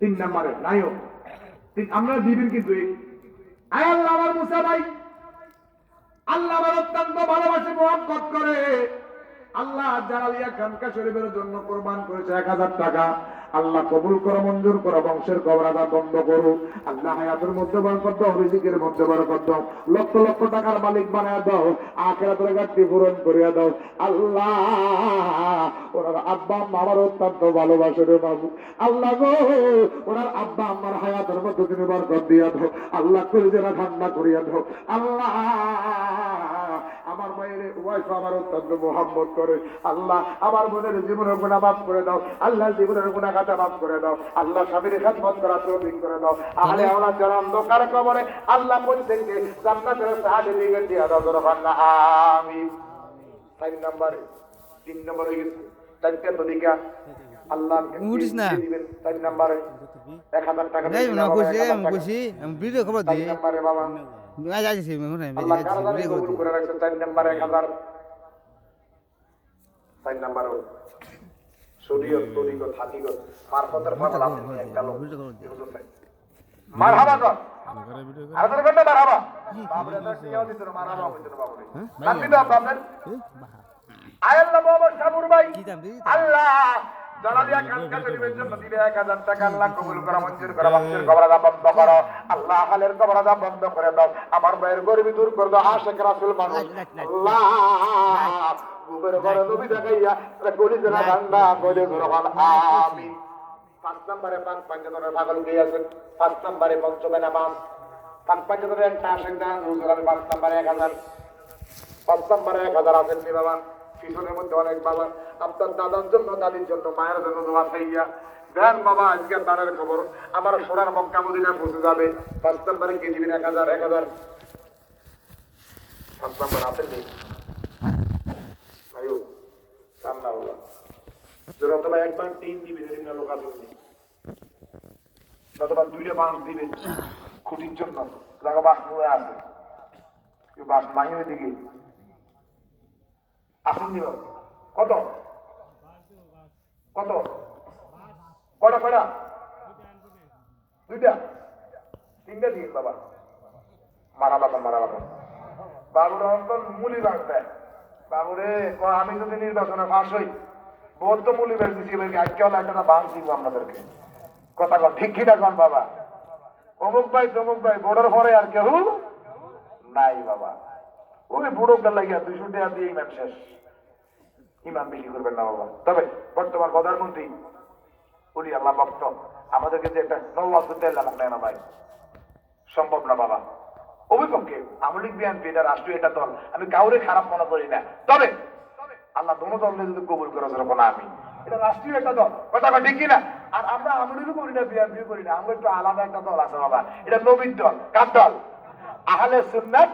তিন নাম্বারের নায়ক। আমরা দিবেন কিন্তু আল্লাহ আমার মুসা ভাই আল্লাহ আমার অত্যন্ত ভালোবাসে মোহাম্মত করে। আল্লাহ জালালিয়া খানকা শরীফের জন্য কোরবান করেছে এক হাজার টাকা। আল্লাহ কবুল করো, মঞ্জুর করো, বংশের কবরাদা বন্ধ করো। আল্লাহ হায়াতের মধ্যে বরকত দাও, রিজিকের মধ্যে বরকত দাও। লক্ষ লক্ষ টাকার মালিক বানায় দাও, আখেরাতের ঘাটতি পূরণ করিয়া দাও। আল্লাহ, ওনার আব্বা আমার অত্যন্ত ভালোবাসে রে বাবু। আল্লাহ গো, ওনার আব্বা আম্মার হায়াতের মধ্যে তুমি বরকত দিয়া দাও। আল্লাহ করে যেনা ঠান্ডা করিয়া দাও। আল্লাহ আমার মায়ের ওয়াইফ আমার অত্যন্ত মোহাম্মত করে। আল্লাহ আমার বোনের জীবনের গুণা মাফ করে দাও। আল্লাহ জীবনের গুণা কাটা মাফ করে দাও। আল্লাহ স্বামীর খাতমত করা তৌফিক করে দাও। আহলে আওলাদ যারা অন্ধকার কবরে আল্লাহ প্রত্যেককে জান্নাতের সার্টিফিকেট দিয়া দাও আমিন। তিন নম্বরে তিন নম্বরে গেছে। চারটে তরিকা আল্লাহ উঠিস না। চার নম্বরে এক হাজার টাকা আমি। আমি ভিডিও খবর চার দিই নম্বরে বাবা। আইছি মনে হয় আল্লাহ কারাগারে খবর কবুল করে রাখছে চার নাম্বার এক হাজার। চার নাম্বার শরীয়ত তরিকত হাকিগত মারফতের ফল আপনি একটা লোক। মারহাবা কর আর তোর কত মারহাবা। বাবরে তো কিও দিত মারহাবা হইতো বাবরে কান্দি দাও আপনাদের আয়াল্লাহ মোহাম্মদ সাবুর ভাই। আল্লাহ। জালালিয়া খানকা শরীফের জন্য দিবে এক হাজার টাকা আল্লাহ কবুল করা মঞ্জুর করা বাচ্চার কবরাদা বন্ধ করো। আল্লাহ হালের কবরাদা বন্ধ করে দাও। আমার ভাইয়ের গরিবী দূর করে দাও। আশেখ রাসুল মানুষ। আল্লাহ বুকের ঘরে নবী দেখাইয়া গলি জেলা ঠান্ডা করে গ্রহণ আমিন। পাঁচ নম্বরে পাঁচ পাঞ্চতনের পাগল গিয়ে আছেন পাঁচ নম্বরে পঞ্চমেনা পাঁচ পাঁচ পাঞ্চতনের একটা আসেন না পাঁচ নম্বরে এক হাজার। পাঁচ নম্বরে এক হাজার আছেন নি বাবা। পিছনের মধ্যে অনেক বাবা, আপনার দাদার জন্য, দাদির জন্য, মায়ের জন্য দোয়া খাইয়া দেন বাবা, আজকে দানের খবর, আমার সোনার মক্কা মদিনা পৌঁছে যাবে। পাঁচ নম্বরে কে দিবেন এক হাজার এক হাজার। পাঁচ নম্বর আছেন নি আয়ু কান্না অথবা একবার তিন না লোক আছেন নি অথবা দুইটা দিবেন, খুঁটির জন্য। আছে কেউ বাঁশ নাই ওইদিকে আসুন দিব কত? কত? কটা কটা? দুইটা। তিনটা দিন, বাবা। মারা বাবা মারা বাবা বাবুর অন্তর মুলি রাখবে বাবুরে আমি যদি নির্বাচনে ফাঁস হই তো মুলি দিছি, এবার আজকে হলে একটা বাঁধ দিব আপনাদেরকে। কথা কন, ঠিক কিনা কন, বাবা? অমুক ভাই, তমুক ভাই বোর্ডের পরে আর কেউ নাই, বাবা। ওই বুড়ো গাল লাগিয়া দুইশো টাকা দিয়ে ইমান শেষ। ইমান বেশি করবেন না বাবা। তবে বর্তমান প্রধানমন্ত্রী, উনি আল্লাহ ভক্ত। আমাদেরকে যে একটা তেল আমাকে না ভাই। সম্ভব না বাবা। অভিপক্ষে আওয়ামী লীগ বিএনপি, এটা রাষ্ট্রীয় এটা দল, আমি কাউরে খারাপ মনে করি না। তবে আল্লাহ দোনো দলে যদি কবুল করে ধরবো না আমি। এটা রাষ্ট্রীয় একটা দল। কথা ঠিক কিনা? আর আমরা আওয়ামী লীগও করি না, বিএনপিও করি না। আমরা একটু আলাদা একটা দল আছে বাবা। এটা নবীন দল। কার দল? আহলে সুন্নাত